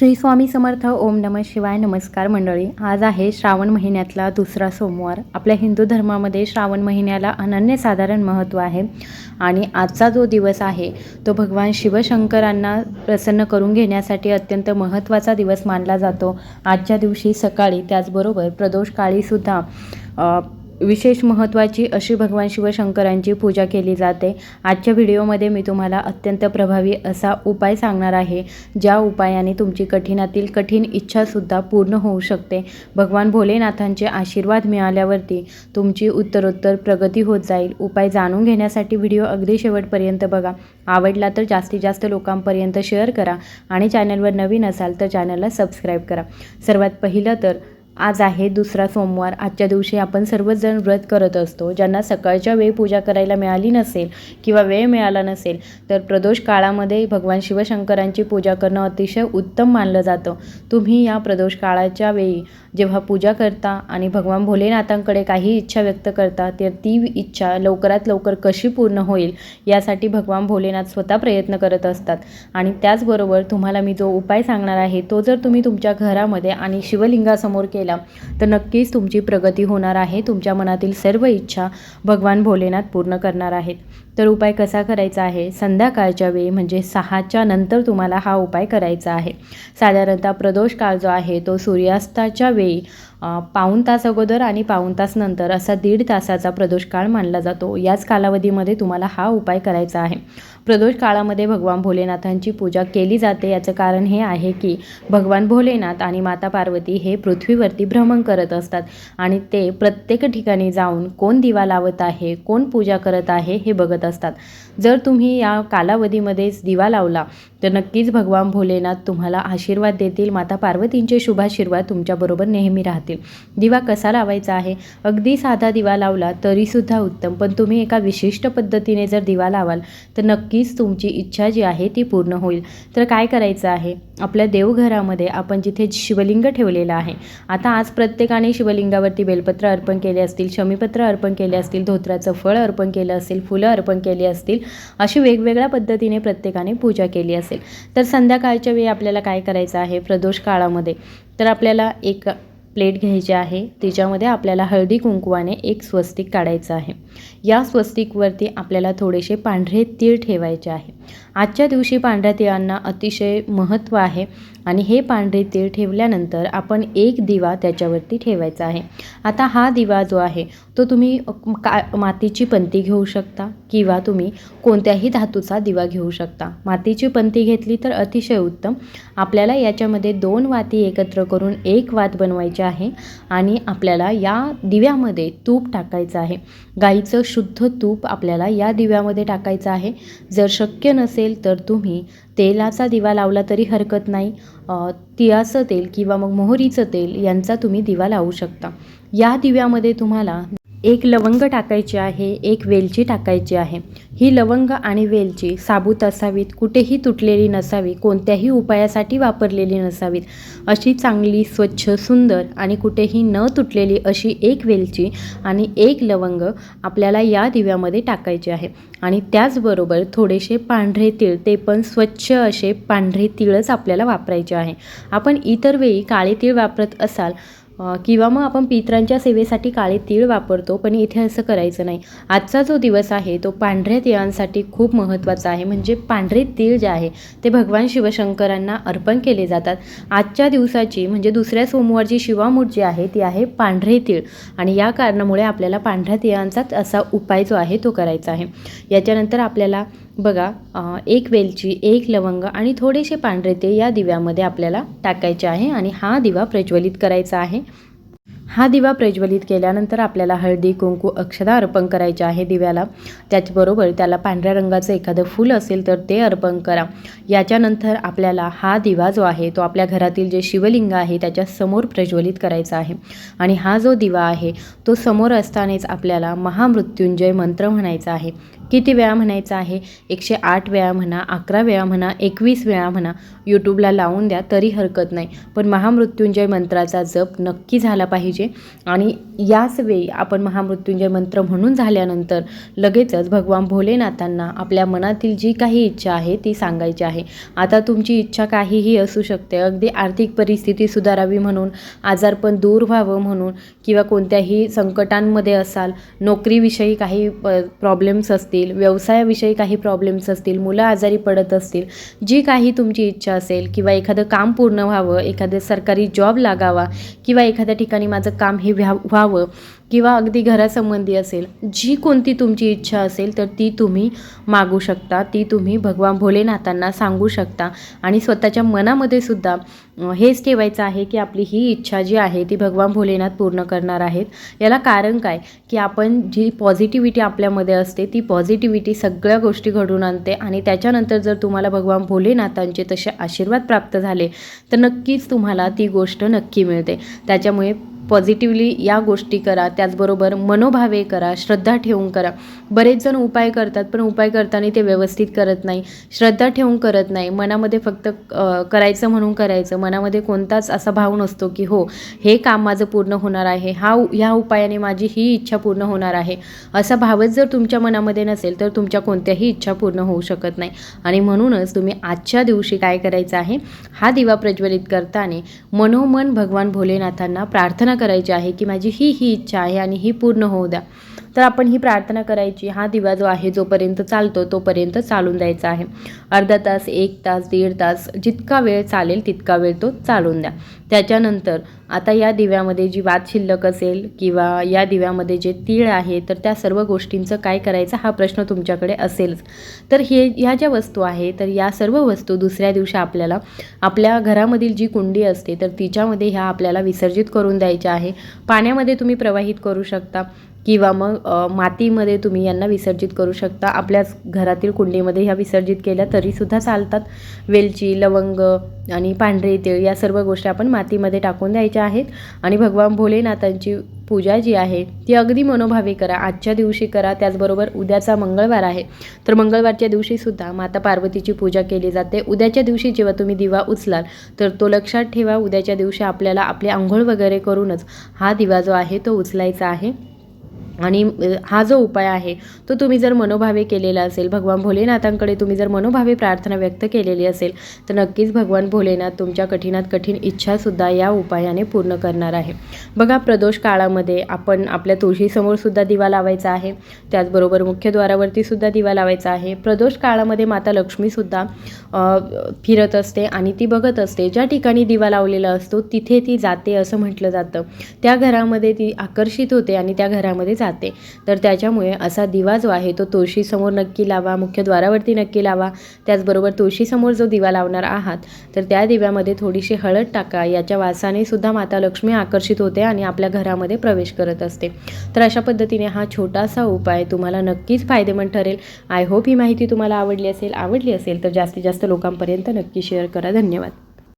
श्री स्वामी समर्थ ओम नम शिवाय नमस्कार मंडळी. आज आहे श्रावण महिन्यातला दुसरा सोमवार. आपल्या हिंदू धर्मामध्ये श्रावण महिन्याला अनन्यसाधारण महत्त्व आहे. आणि आजचा जो दिवस आहे तो भगवान शिवशंकरांना प्रसन्न करून घेण्यासाठी अत्यंत महत्त्वाचा दिवस मानला जातो. आजच्या दिवशी सकाळी त्याचबरोबर प्रदोष काळीसुद्धा विशेष महत्त्वाची अशी भगवान शिवशंकरांची पूजा केली जाते. आजच्या व्हिडिओमध्ये मी तुम्हाला अत्यंत प्रभावी असा उपाय सांगणार आहे ज्या उपायाने तुमची कठीणातील कठीण इच्छासुद्धा पूर्ण होऊ शकते. भगवान भोलेनाथांचे आशीर्वाद मिळाल्यावरती तुमची उत्तरोत्तर प्रगती होत जाईल. उपाय जाणून घेण्यासाठी व्हिडिओ अगदी शेवटपर्यंत बघा. आवडला तर जास्तीत जास्त लोकांपर्यंत शेअर करा आणि चॅनलवर नवीन असाल तर चॅनलला सबस्क्राईब करा. सर्वात पहिलं तर आज आहे दुसरा सोमवार. आजच्या दिवशी आपण सर्वजण व्रत करत असतो. ज्यांना सकाळच्या वेळी पूजा करायला मिळाली नसेल किंवा वेळ मिळाला नसेल तर प्रदोष काळामध्ये भगवान शिवशंकरांची पूजा करणं अतिशय उत्तम मानलं जातं. तुम्ही या प्रदोष काळाच्या वेळी जेव्हा पूजा करता आणि भगवान भोलेनाथांकडे काही इच्छा व्यक्त करता तर ती इच्छा लवकरात लवकर कशी पूर्ण होईल यासाठी भगवान भोलेनाथ स्वतः प्रयत्न करत असतात. आणि त्याचबरोबर तुम्हाला मी जो उपाय सांगणार आहे तो जर तुम्ही तुमच्या घरामध्ये आणि शिवलिंगासमोर केला तर नक्कीच तुमची प्रगती होणार आहे. तुमच्या मनातील सर्व इच्छा भगवान भोलेनाथ पूर्ण करणार आहेत. तर उपाय कसा करायचा आहे? संध्याकाळच्या वेळी म्हणजे सहाच्या नंतर तुम्हाला हा उपाय करायचा आहे. साधारणतः प्रदोष काळ जो आहे तो सूर्यास्ताच्या वेळी पाऊण तास अगोदर आणि पाऊण तास नंतर असा दीड तासाचा प्रदोष काळ मानला जातो. याच कालावधीमध्ये तुम्हाला हा उपाय करायचा आहे. प्रदोष काळामध्ये भगवान भोलेनाथांची पूजा केली जाते. याचं कारण हे आहे की भगवान भोलेनाथ आणि माता पार्वती हे पृथ्वीवरती भ्रमण करत असतात आणि ते प्रत्येक ठिकाणी जाऊन कोण दिवा लावत आहे कोण पूजा करत आहे हे बघत असतात असतात. जर तुम्ही या कालावधीमध्येच दिवा लावला तर नक्कीच भगवान भोलेनाथ तुम्हाला आशीर्वाद देतील. माता पार्वतींचे शुभाशीर्वाद तुमच्याबरोबर नेहमी राहतील. दिवा कसा लावायचा आहे? अगदी साधा दिवा लावला तरीसुद्धा उत्तम. पण तुम्ही एका विशिष्ट पद्धतीने जर दिवा लावाल तर नक्कीच तुमची इच्छा जी आहे ती पूर्ण होईल. तर काय करायचं आहे? आपल्या देवघरामध्ये आपण जिथे शिवलिंग ठेवलेलं आहे. आता आज प्रत्येकाने शिवलिंगावरती बेलपत्र अर्पण केले असतील शमीपत्र अर्पण केले असतील धोत्राचं फळ अर्पण केलं असेल फुलं अर्पण केली असतील अशी वेगवेगळ्या पद्धतीने प्रत्येकाने पूजा केली असेल. तर संध्याकाळच्या वेळी आपल्याला काय करायचं आहे? प्रदोष काळामध्ये. तर आपल्याला एक प्लेट घ्यायची आहे. तिच्यामध्ये आपल्याला हळदी कुंकवाने एक स्वस्तिक काढायचं आहे. या स्वस्तिकवरती आपल्याला थोडेसे पांढरे तीळ ठेवायचे आहे. आजच्या दिवशी पांढऱ्या तिळांना अतिशय महत्त्व आहे आणि हे पांढरे तीळ ठेवल्यानंतर आपण एक दिवा त्याच्यावरती ठेवायचा आहे. आता हा दिवा जो आहे तो तुम्ही का मातीची पंती घेऊ शकता किंवा तुम्ही कोणत्याही धातूचा दिवा घेऊ शकता. मातीची पंती घेतली तर अतिशय उत्तम. आपल्याला याच्यामध्ये दोन वाती एकत्र करून एक वात बनवायची आहे आणि आपल्याला या दिव्यामध्ये तूप टाकायचं आहे. गाईचं शुद्ध तूप आपल्याला या दिव्यामध्ये टाकायचं आहे. जर शक्य नसेल तर तुम्ही तेलाचा दिवा लावला तरी हरकत नाही. तिळाचं तेल किंवा मग मोहरीचं तेल यांचा तुम्ही दिवा लावू शकता. या दिव्यामध्ये तुम्हाला एक लवंग टाकायची आहे एक वेलची टाकायची आहे. ही लवंग आणि वेलची साबूत असावीत कुठेही तुटलेली नसावी कोणत्याही उपायासाठी वापरलेली नसावीत. अशी चांगली स्वच्छ सुंदर आणि कुठेही न तुटलेली अशी एक वेलची आणि एक लवंग आपल्याला या दिव्यामध्ये टाकायची आहे. आणि त्याचबरोबर थोडेसे पांढरे तीळ ते पण स्वच्छ असे पांढरे तीळच आपल्याला वापरायचे आहे. आपण इतर वेळी काळे तीळ वापरत असाल किंवा मग आपण पितरांच्या सेवेसाठी काळे तीळ वापरतो पण इथे असं करायचं नाही. आजचा जो दिवस आहे तो पांढऱ्या तिळांसाठी खूप महत्त्वाचा आहे. म्हणजे पांढरे तीळ जे आहे ते भगवान शिवशंकरांना अर्पण केले जातात. आजच्या दिवसाची म्हणजे दुसऱ्या सोमवारची शिवामूठ जी आहे ती आहे पांढरे तीळ. आणि या कारणामुळे आपल्याला पांढऱ्या तिळांचाच असा उपाय जो आहे तो करायचा आहे. याच्यानंतर आपल्याला बघा एक वेलची एक लवंग आणि थोडेसे पांढरे ते या दिव्यामध्ये आपल्याला टाकायचे आहे आणि हा दिवा प्रज्वलित करायचा आहे. हा दिवा प्रज्वलित केल्यानंतर आपल्याला हळदी कुंकू अक्षदा अर्पण करायचे आहे दिव्याला. त्याचबरोबर त्याला पांढऱ्या रंगाचं एखादं फूल असेल तर ते अर्पण करा. याच्यानंतर आपल्याला हा दिवा जो आहे तो आपल्या घरातील जे शिवलिंग आहे त्याच्यासमोर प्रज्वलित करायचा आहे. आणि हा जो दिवा आहे तो समोर असतानाच आपल्याला महामृत्युंजय मंत्र म्हणायचा आहे. किती वेळा म्हणायचं आहे? एकशे आठ वेळा म्हणा अकरा वेळा म्हणा एकवीस वेळा म्हणा यूट्यूबला लावून द्या तरी हरकत नाही. पण महामृत्युंजय मंत्राचा जप नक्की झाला पाहिजे. आणि याच वेळी आपण महामृत्युंजय मंत्र म्हणून झाल्यानंतर लगेचच भगवान भोलेनाथांना आपल्या मनातील जी काही इच्छा आहे ती सांगायची आहे. आता तुमची इच्छा काहीही असू शकते. अगदी आर्थिक परिस्थिती सुधारावी म्हणून आजारपण दूर व्हावं म्हणून किंवा कोणत्याही संकटांमध्ये असाल नोकरीविषयी काही प्रॉब्लेम्स असतील व्यवसायाविषयी काही प्रॉब्लेम्स असतील मुलं आजारी पडत असतील जी काही तुमची इच्छा असेल किंवा एखादं काम पूर्ण व्हावं एखादं सरकारी जॉब लागावा किंवा एखाद्या ठिकाणी माझं काम हे व्हा व्हावं किंवा अगदी घरासंबंधी असेल जी कोणती तुमची इच्छा असेल तर ती तुम्ही मागू शकता. ती तुम्ही भगवान भोलेनाथांना सांगू शकता. आणि स्वतःच्या मनामध्ये सुद्धा हेच ठेवायचं आहे की आपली ही इच्छा जी आहे ती भगवान भोलेनाथ पूर्ण करणार आहेत. याला कारण काय? की आपण जी पॉझिटिव्हिटी आपल्यामध्ये असते ती पॉझिटिव्हिटी सगळ्या गोष्टी घडून आणते. आणि त्याच्यानंतर जर तुम्हाला भगवान भोलेनाथांचे तसे आशीर्वाद प्राप्त झाले तर नक्कीच तुम्हाला ती गोष्ट नक्की मिळते. त्याच्यामुळे पॉझिटिव्हली या गोष्टी करा त्याचबरोबर मनोभावे करा श्रद्धा ठेवून करा. बरेच जण उपाय करतात पण उपाय करताना ते व्यवस्थित करत नाही. श्रद्धा ठेवून करत नाही. मनामध्ये फक्त करायचं म्हणून करायचं. मनामध्ये कोणताच असा भाव नसतो की हो हे काम माझं पूर्ण होणार आहे. हा ह्या उपायाने माझी ही इच्छा पूर्ण होणार आहे. असा भावच जर तुमच्या मनामध्ये नसेल तर तुमच्या कोणत्याही इच्छा पूर्ण होऊ शकत नाही. आणि म्हणूनच तुम्ही आजच्या दिवशी काय करायचं आहे? हा दिवा प्रज्वलित करताना मनोमन भगवान भोलेनाथांना प्रार्थना करायची आहे की माझी ही ही इच्छा आहे आणि ही पूर्ण होऊ द्या. तर आपण ही प्रार्थना करायची. हा दिवा जो आहे जोपर्यंत चालतो तोपर्यंत चालून द्यायचा आहे. अर्धा तास एक तास दीड तास जितका वेळ चालेल तितका वेळ तो चालून द्या. त्याच्यानंतर आता या दिव्यामध्ये जी वाद शिल्लक असेल किंवा या दिव्यामध्ये जे तीळ आहे तर त्या सर्व गोष्टींचं काय करायचं हा प्रश्न तुमच्याकडे असेलच. तर हे ह्या ज्या वस्तू आहे तर या सर्व वस्तू दुसऱ्या दिवशी आपल्याला आपल्या घरामधील जी कुंडी असते तर तिच्यामध्ये ह्या आपल्याला विसर्जित करून द्यायच्या आहे. पाण्यामध्ये तुम्ही प्रवाहित करू शकता. किंवा मग मातीमध्ये तुम्ही यांना विसर्जित करू शकता. आपल्याच घरातील कुंडीमध्ये ह्या विसर्जित केल्या तरीसुद्धा चालतात. वेलची लवंग आणि पांढरे तीळ या सर्व गोष्टी आपण मातीमध्ये टाकून द्यायच्या आहेत. आणि भगवान भोलेनाथांची पूजा जी आहे ती अगदी मनोभावी करा. आजच्या दिवशी करा त्याचबरोबर उद्याचा मंगळवार आहे. तर मंगळवारच्या दिवशीसुद्धा माता पार्वतीची पूजा केली जाते. उद्याच्या दिवशी जेव्हा तुम्ही दिवा उचलाल तर तो लक्षात ठेवा उद्याच्या दिवशी आपल्याला आपली आंघोळ वगैरे करूनच हा दिवा जो आहे तो उचलायचा आहे. आणि हा जो उपाय आहे तो तुम्ही जर मनोभावे केलेला असेल भगवान भोलेनाथांकडे तुम्ही जर मनोभावे प्रार्थना व्यक्त केलेली असेल तर नक्कीच भगवान भोलेनाथ तुमच्या कठीणात कठीण इच्छासुद्धा या उपायाने पूर्ण करणार आहे. बघा प्रदोष काळामध्ये आपण आपल्या तुळशीसमोर सुद्धा दिवा लावायचा आहे त्याचबरोबर मुख्यद्वारावरती सुद्धा दिवा लावायचा आहे. प्रदोष काळामध्ये माता लक्ष्मीसुद्धा फिरत असते आणि ती बघत असते ज्या ठिकाणी दिवा लावलेला असतो तिथे ती जाते असं म्हटलं जातं. त्या घरामध्ये ती आकर्षित होते आणि त्या घरामध्ये जाते. राहते. तर त्याच्यामुळे असा दिवा जो आहे तो तुळशीसमोर नक्की लावा मुख्य द्वारावरती नक्की लावा. त्याचबरोबर तुळशीसमोर जो दिवा लावणार आहात तर त्या दिव्यामध्ये थोडीशी हळद टाका. याच्या वासाने सुद्धा माता लक्ष्मी आकर्षित होते आणि आपल्या घरामध्ये प्रवेश करत असते. तर अशा पद्धतीने हा छोटासा उपाय तुम्हाला नक्कीच फायदेमंद ठरेल. आय होप ही माहिती तुम्हाला आवडली असेल आवडली असेल तर जास्तीत जास्त लोकांपर्यंत नक्की शेअर करा. धन्यवाद.